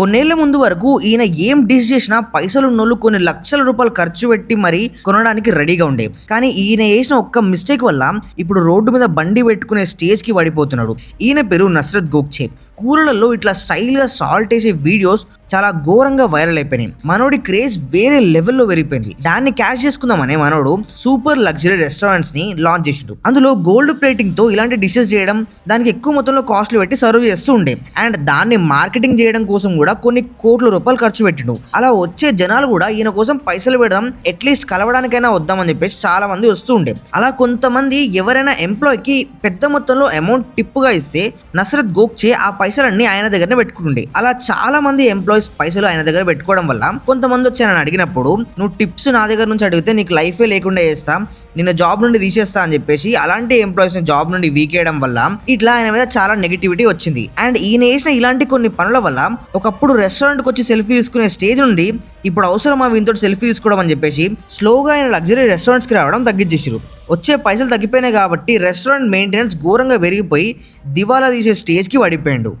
కొన్నేళ్ళ ముందు వరకు ఈయన ఏం డిష్ చేసినా పైసలు ఉన్నోళ్ళు కొన్ని లక్షల రూపాయలు ఖర్చు పెట్టి మరీ కొనడానికి రెడీగా ఉండే. కానీ ఈయన చేసిన ఒక్క మిస్టేక్ వల్ల ఇప్పుడు రోడ్డు మీద బండి పెట్టుకునే స్టేజ్కి పడిపోతున్నాడు ఈయన పేరు నస్రత్ గోక్చే. కూరలలో ఇట్లా స్టైల్గా సాల్ట్ వేసే వీడియోస్ చాలా ఘోరంగా వైరల్ అయిపోయినాయి. మనోడి క్రేజ్ వేరే లెవెల్లో పెరిగిపోయింది. దాన్ని క్యాష్ చేసుకుందామనే మనోడు సూపర్ లగ్జరీ రెస్టారెంట్స్ని లాంచ్ చేసిండు. అందులో గోల్డ్ ప్లేటింగ్తో ఇలాంటి డిషెస్ చేయడం దానికి ఎక్కువ మొత్తంలో కాస్ట్లు పెట్టి సర్వ్ చేస్తూ ఉండే. అండ్ దాన్ని మార్కెటింగ్ చేయడం కోసం కూడా కొన్ని కోట్ల రూపాయలు ఖర్చు పెట్టిండు. అలా వచ్చే జనాలు కూడా ఈయన కోసం పైసలు పెడదాం అట్లీస్ట్ కలవడానికైనా వద్దామని చెప్పేసి చాలా మంది వస్తూ ఉండే. అలా కొంతమంది ఎవరైనా ఎంప్లాయ్కి పెద్ద మొత్తంలో అమౌంట్ టిప్పుగా ఇస్తే నసరత్ గోక్చే ఆ పైసలన్నీ ఆయన దగ్గరనే పెట్టుకుంటుండే. అలా చాలా మంది ఎంప్లాయీస్ పైసలు ఆయన దగ్గర పెట్టుకోవడం వల్ల కొంతమంది వచ్చి ఆయన అడిగినప్పుడు నువ్వు టిప్స్ నా దగ్గర నుంచి అడిగితే నీకు లైఫే లేకుండా చేస్తా. నిన్న జాబ్ నుండి తీసేస్తా అని చెప్పేసి అలాంటి ఎంప్లాయీస్ జాబ్ నుండి వీకేయడం వల్ల ఇట్లా ఆయన మీద చాలా నెగిటివిటీ వచ్చింది. అండ్ ఈయన వేసిన ఇలాంటి కొన్ని పనుల వల్ల ఒకప్పుడు రెస్టారెంట్కి వచ్చి సెల్ఫీ తీసుకునే స్టేజ్ నుండి ఇప్పుడు అవసరమా వీంతో సెల్ఫీ తీసుకోవడం అని చెప్పేసి స్లోగా ఆయన లగ్జరీ రెస్టారెంట్స్కి రావడం తగ్గించేసారు వచ్చే పైసలు తగ్గిపోయినాయి కాబట్టి రెస్టారెంట్ మెయింటెనెన్స్ ఘోరంగా పెరిగిపోయి దివాలా తీసే స్టేజ్కి పడిపోయాడు